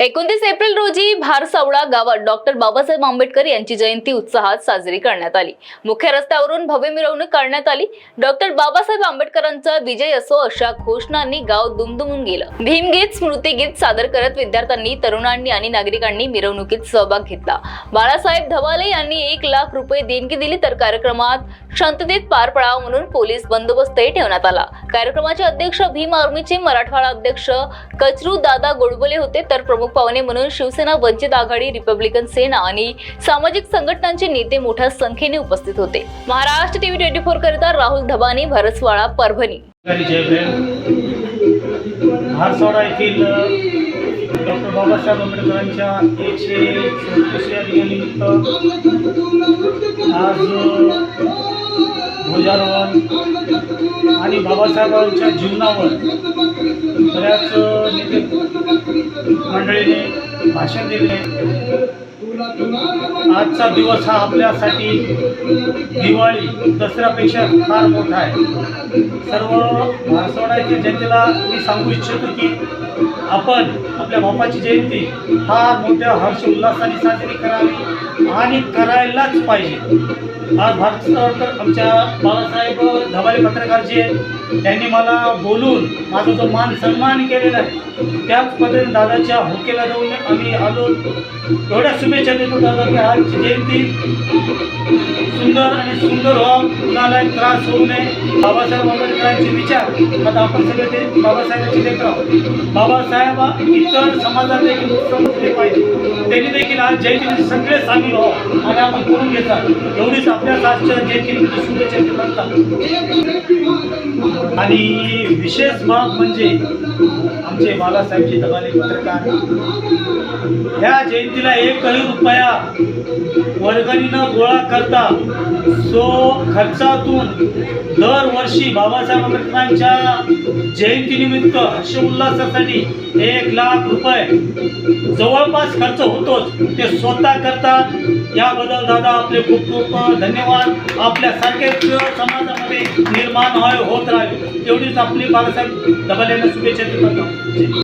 एकोणतीस एप्रिल रोजी भारसावळा गावात डॉक्टर बाबासाहेब आंबेडकर यांची जयंती उत्साहात साजरी करण्यात आली. मुख्य रस्त्यावरून भव्य मिरवणूक काढण्यात आली. डॉक्टर बाबासाहेब आंबेडकरांचा विजय असो अशा घोषणांनी गाव दुमदुमून गेलं. भीमगीत स्मृतिगीत सादर करत विद्यार्थ्यांनी तरुणांनी आणि नागरिकांनी मिरवणुकीत सहभाग घेतला. बाळासाहेब धवाले यांनी एक लाख रुपये देणगी दिली तर कार्यक्रमात शांततेत पार पडावा म्हणून पोलीस बंदोबस्तही ठेवण्यात आला. कार्यक्रमाचे अध्यक्ष भीम आर्मीचे मराठवाडा अध्यक्ष कचरू दादा गोडबोले होते तर प्रमुख प्रमुख पाहुणे म्हणून शिवसेना वंचित आघाडी रिपब्लिकन सेना आणि सामाजिक संघटनांचे नेते मोठ्या संख्येने उपस्थित होते. महाराष्ट्र टीव्ही ट्वेंटी फोर करिता राहुल धबानी भरसवाळा परभणी. अधिकारी येथील डॉक्टर बाबासाहेब आंबेडकरांच्या एकशे चौतीस या दिनानिमित्त आज ध्वजारोहण आणि बाबासाहेबांच्या जीवनावर बऱ्याच नेते मंडळीने भाषण दिले. आजचा दिवस हा आपल्यासाठी दिवाळी दसऱ्यापेक्षा फार मोठा आहे. सर्व भारसवाडा जनतेला मी सांगू इच्छितो की आपण आपल्या बापाची जयंती फार मोठ्या हर्ष उल्हासाने साजरी करावी आणि करायलाच पाहिजे. आज भारत सरकार आमच्या बाळासाहेब धबाले पत्रकार जे त्यांनी मला बोलून माझा जो मान सन्मान केलेला आहे त्याच पद्धतीने दादाच्या होकेला जाऊन आम्ही आलो. एवढ्या शुभेच्छा देतो दादा की आजची जयंती सुंदर आणि सुंदर व्हावं कुणाला त्रास होऊ नये. बाबासाहेब आंबेडकरांचे विचार आता आपण सगळे ते बाबासाहेबांचे लेकर आहोत. बाबासाहेब इतर समाजात देखील समजले पाहिजे. त्यांनी देखील आज जयंती सगळे सामील व्हावं आणि आपण करून घेतात एवढीच आपल्या आजच्या सुंदर शुभेच्छा बनतात. आणि विशेष बाब म्हणजे आमचे बालासाहेबचे दबाले पत्रकार. ह्या जयंतीला एकही रुपया वर्गणीनं गोळा करता सो खर्चातून दरवर्षी बाबासाहेब आंबेडकरांच्या जयंतीनिमित्त हर्ष उल्हासासाठी एक लाख रुपये जवळपास खर्च होतोच. ते स्वतः करतात. याबद्दल दादा आपले खूप खूप धन्यवाद. आपल्यासारखेच समाजामध्ये निर्माण होत राहावे. एवढीच आपली बाबासाहेब दबाले यांना शुभेच्छा देतात